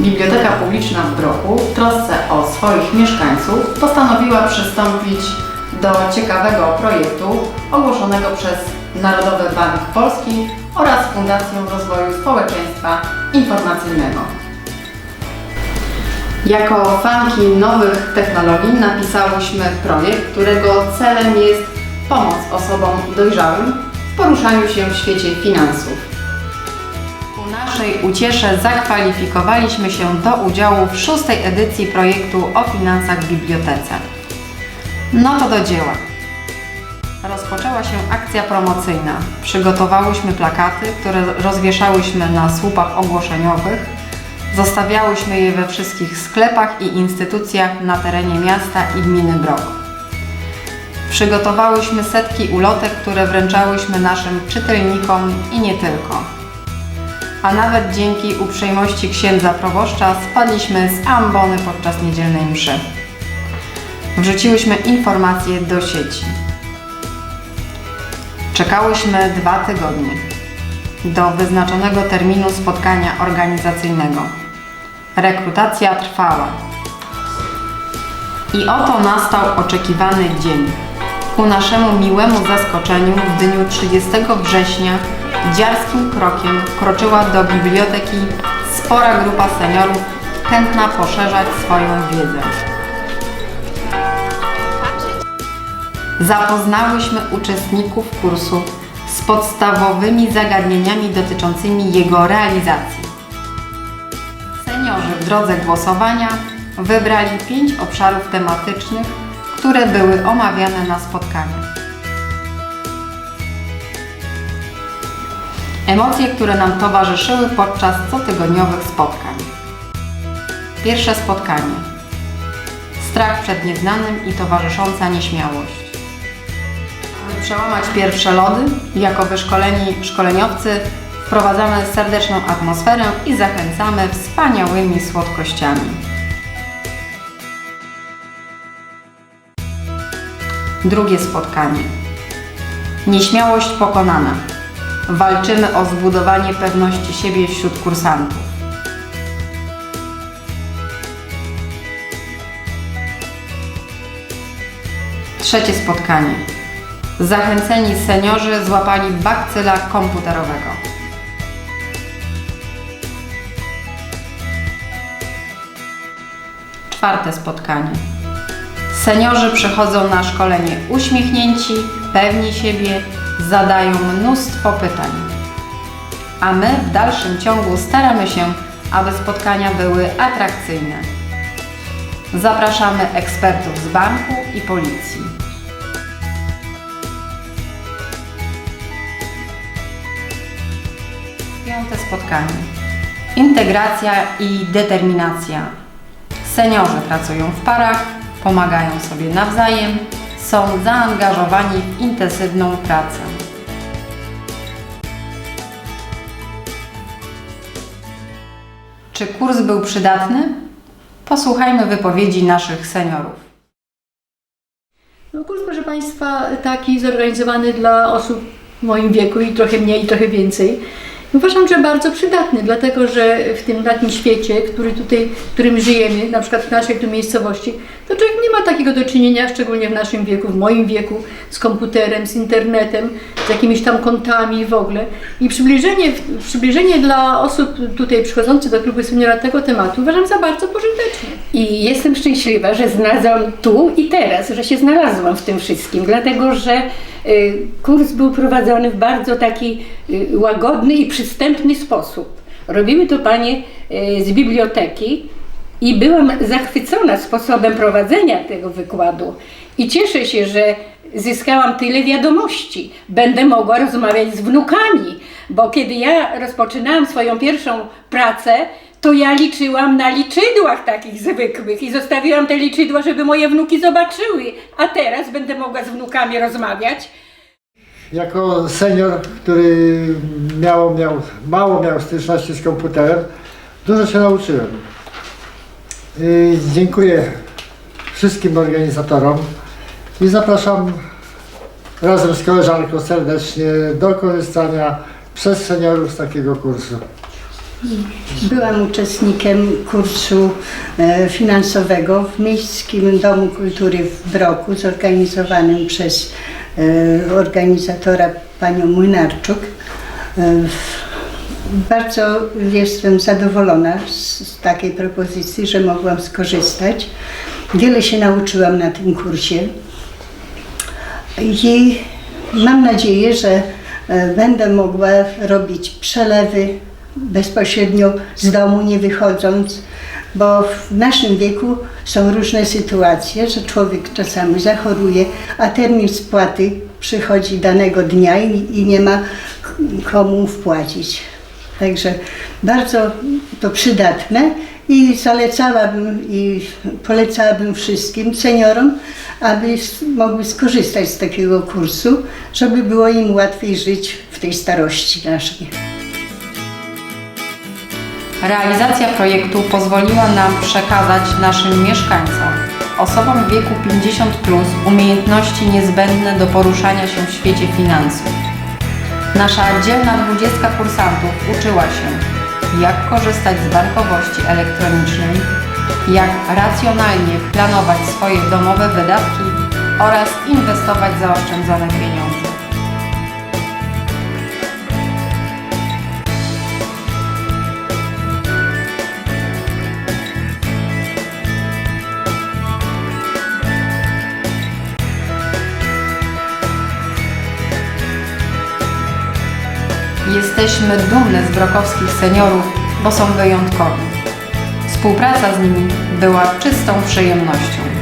Biblioteka Publiczna w Broku w trosce o swoich mieszkańców postanowiła przystąpić do ciekawego projektu ogłoszonego przez Narodowy Bank Polski oraz Fundację Rozwoju Społeczeństwa Informacyjnego. Jako fanki nowych technologii napisałyśmy projekt, którego celem jest pomoc osobom dojrzałym w poruszaniu się w świecie finansów. Naszej uciesze zakwalifikowaliśmy się do udziału w szóstej edycji projektu o finansach w bibliotece. No to do dzieła. Rozpoczęła się akcja promocyjna. Przygotowałyśmy plakaty, które rozwieszałyśmy na słupach ogłoszeniowych. Zostawiałyśmy je we wszystkich sklepach i instytucjach na terenie miasta i gminy Brok. Przygotowałyśmy setki ulotek, które wręczałyśmy naszym czytelnikom i nie tylko. A nawet dzięki uprzejmości księdza proboszcza spadliśmy z ambony podczas niedzielnej mszy. Wrzuciłyśmy informacje do sieci. Czekałyśmy dwa tygodnie do wyznaczonego terminu spotkania organizacyjnego. Rekrutacja trwała. I oto nastał oczekiwany dzień. Ku naszemu miłemu zaskoczeniu w dniu 30 września dziarskim krokiem wkroczyła do biblioteki spora grupa seniorów chętna poszerzać swoją wiedzę. Zapoznałyśmy uczestników kursu z podstawowymi zagadnieniami dotyczącymi jego realizacji. Seniorzy w drodze głosowania wybrali pięć obszarów tematycznych, które były omawiane na spotkaniu. Emocje, które nam towarzyszyły podczas cotygodniowych spotkań. Pierwsze spotkanie. Strach przed nieznanym i towarzysząca nieśmiałość. Aby przełamać pierwsze lody, jako wyszkoleni szkoleniowcy wprowadzamy serdeczną atmosferę i zachęcamy wspaniałymi słodkościami. Drugie spotkanie. Nieśmiałość pokonana. Walczymy o zbudowanie pewności siebie wśród kursantów. Trzecie spotkanie. Zachęceni seniorzy złapali bakcyla komputerowego. Czwarte spotkanie. Seniorzy przychodzą na szkolenie uśmiechnięci, pewni siebie, zadają mnóstwo pytań. A my w dalszym ciągu staramy się, aby spotkania były atrakcyjne. Zapraszamy ekspertów z banku i policji. Piąte spotkanie. Integracja i determinacja. Seniorzy pracują w parach, pomagają sobie nawzajem, są zaangażowani w intensywną pracę. Czy kurs był przydatny? Posłuchajmy wypowiedzi naszych seniorów. No kurs, proszę Państwa, taki zorganizowany dla osób w moim wieku i trochę mniej, i trochę więcej. Uważam, że bardzo przydatny, dlatego że w tym takim świecie, który tutaj, w którym żyjemy, na przykład w naszej tu miejscowości, to człowiek nie ma takiego do czynienia, szczególnie w naszym wieku, w moim wieku, z komputerem, z internetem, z jakimiś tam kontami w ogóle. I przybliżenie, przybliżenie dla osób tutaj przychodzących do klubu seniora tego tematu uważam za bardzo pożyteczne. I jestem szczęśliwa, że znalazłam tu i teraz, że się znalazłam w tym wszystkim, dlatego że y, kurs był prowadzony w bardzo taki y, łagodny i przystępny sposób. Robiły to panie y, z biblioteki i byłam zachwycona sposobem prowadzenia tego wykładu. I cieszę się, że zyskałam tyle wiadomości. Będę mogła rozmawiać z wnukami, bo kiedy ja rozpoczynałam swoją pierwszą pracę, to ja liczyłam na liczydłach takich zwykłych i zostawiłam te liczydła, żeby moje wnuki zobaczyły. A teraz będę mogła z wnukami rozmawiać. Jako senior, który miał, miał, mało miał styczności z komputerem, dużo się nauczyłem. I dziękuję wszystkim organizatorom i zapraszam razem z koleżanką serdecznie do korzystania przez seniorów z takiego kursu. Byłam uczestnikiem kursu e, finansowego w Miejskim Domu Kultury w Broku, zorganizowanym przez e, organizatora panią Młynarczuk. E, Bardzo jestem zadowolona z, takiej propozycji, że mogłam skorzystać. Wiele się nauczyłam na tym kursie. I mam nadzieję, że będę mogła robić przelewy bezpośrednio z domu, nie wychodząc, bo w naszym wieku są różne sytuacje, że człowiek czasami zachoruje, a termin spłaty przychodzi danego dnia i, i nie ma komu wpłacić. Także bardzo to przydatne i zalecałabym i polecałabym wszystkim seniorom, aby mogły skorzystać z takiego kursu, żeby było im łatwiej żyć w tej starości naszej. Realizacja projektu pozwoliła nam przekazać naszym mieszkańcom, osobom w wieku 50, umiejętności niezbędne do poruszania się w świecie finansów. Nasza dzielna dwudziestka kursantów uczyła się, jak korzystać z bankowości elektronicznej, jak racjonalnie planować swoje domowe wydatki oraz inwestować zaoszczędzone pieniądze. Jesteśmy dumne z brokowskich seniorów, bo są wyjątkowi. Współpraca z nimi była czystą przyjemnością.